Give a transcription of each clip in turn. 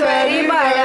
sweaty butter.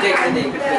그래 그래 그래.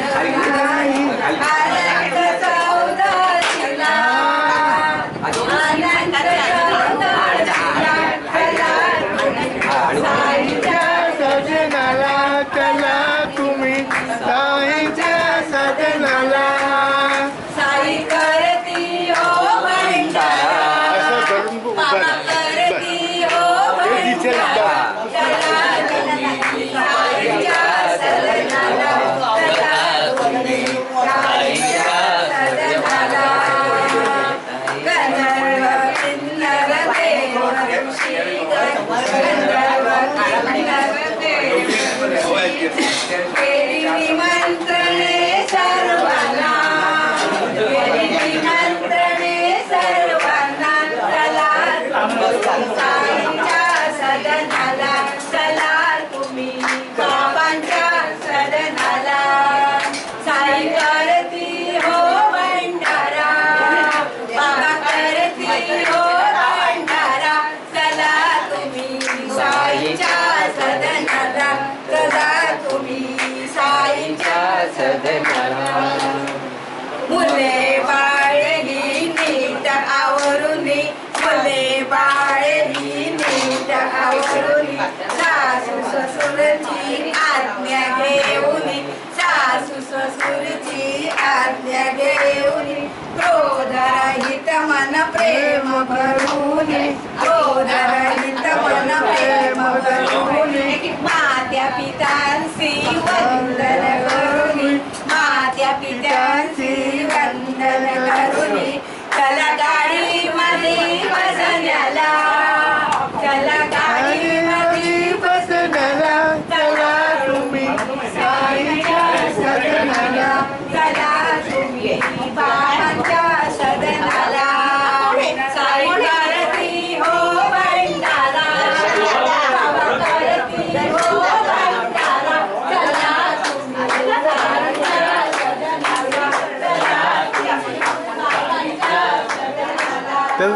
नीट सासू ससुरची आज्ञा घेऊनी सासू ससुरची आज्ञा घेऊनी क्रोधरहित मन प्रेम भरूनी क्रोधरहित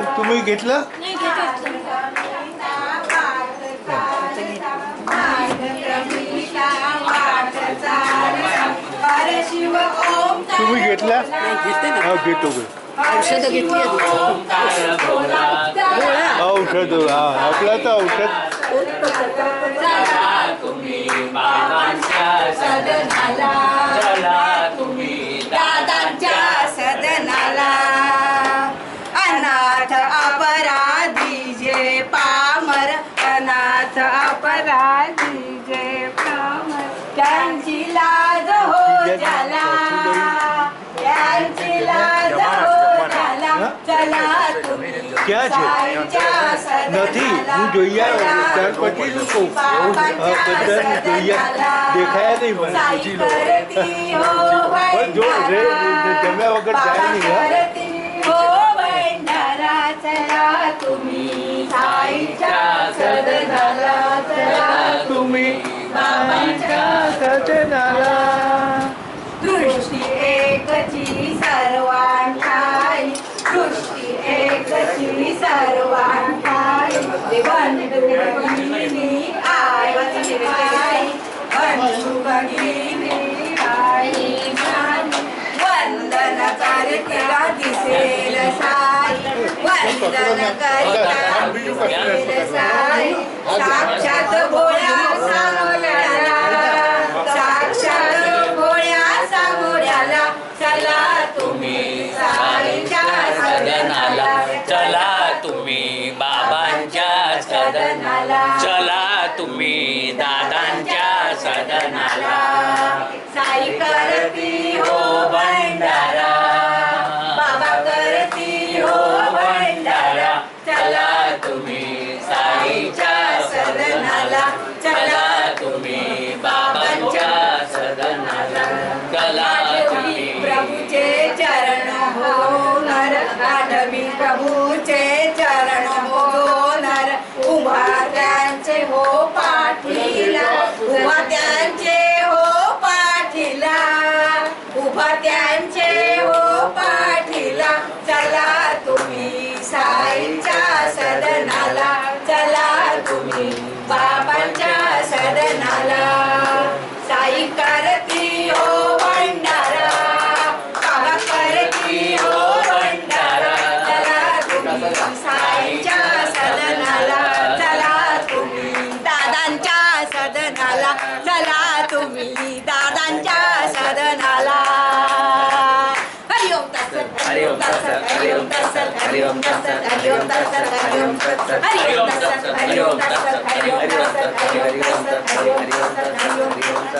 तुम्ही घेतलं? शिव ओम तुम्ही घेतला? हा घेतो घेतो. औषधं घेतली औषध हा आपला तर औषध. था अपराधी जय प्रम त्यांची लाज हो चला त्यांची लाज हो चला चला तुम्ही ક્યાં છે નથી હું જોઈ આવ્યો ત્યાર પછી શું કહું બધાને જોઈએ દેખાયા નહીં મને પૂછી લો પણ જો રે જમ્યા વગર જાય નહીં હા वचनाला दृष्टी एकची सर्वांठाई दृष्टी एकची सर्वांठाई बंधू आई आई बंधू आई वंदन करता दिसेल साई. वंदन करता दिसेल साई. साक्षात दादांच्या सदनाला. साई करती हो भंडारा. बाबा करती हो भंडारा. चला तुम्ही साईच्या सदनाला. चला तुम्ही बाबांच्या सदनाला. चला आठवी प्रभूचे चरण हो नर आठवी प्रभूचे तत्सत हरिओम तत्सत हरिओम तत्सत हरिओम तत्सत हरिओम तत्सत हरिओम तत्सत हरिओम तत्सत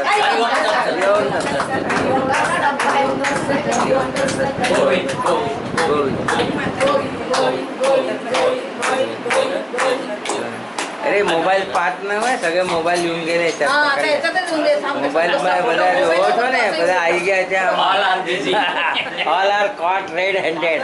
हरिओम तत्सत हरिओम तत्सत हरिओम तत्सत हरिओम तत्सत हरिओम तत्सत गोविंद गोविंद अरे मोबाईल पाहत नाही सगळे मोबाईल येऊन गेले मोबाईल બધા જોવો છો ને બધા આવી ગયા છે All are busy. All are caught red handed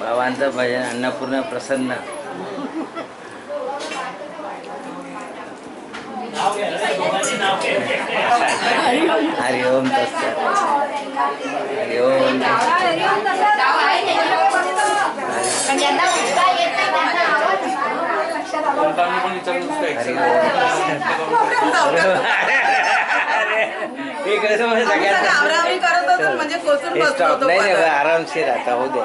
बाबांचं भजन अन्नपूर्ण प्रसन्न. हरिओम तत्सत. हरिओम हे कसं म्हणजे घाबरावरी करत होतो म्हणजे कोचून हे बसलो स्टॉप होतो नाही नाही पदर. आरामशीर आता होऊ दे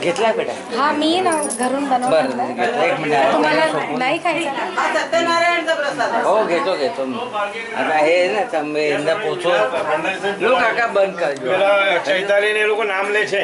घेतला बेटा हा मी ना घरून बरं बनवतो घेतला एक मिनिट तुम्हाला झोपून. नाही खायचं हा सत्यनारायणचा प्रसाद आहे. हो घेतो घेतो मी आता हे ना તમે એમને પૂછો લો કાકા બંધ કરજો પેલા ચૈતાલી ને એ લોકો નામ લે છે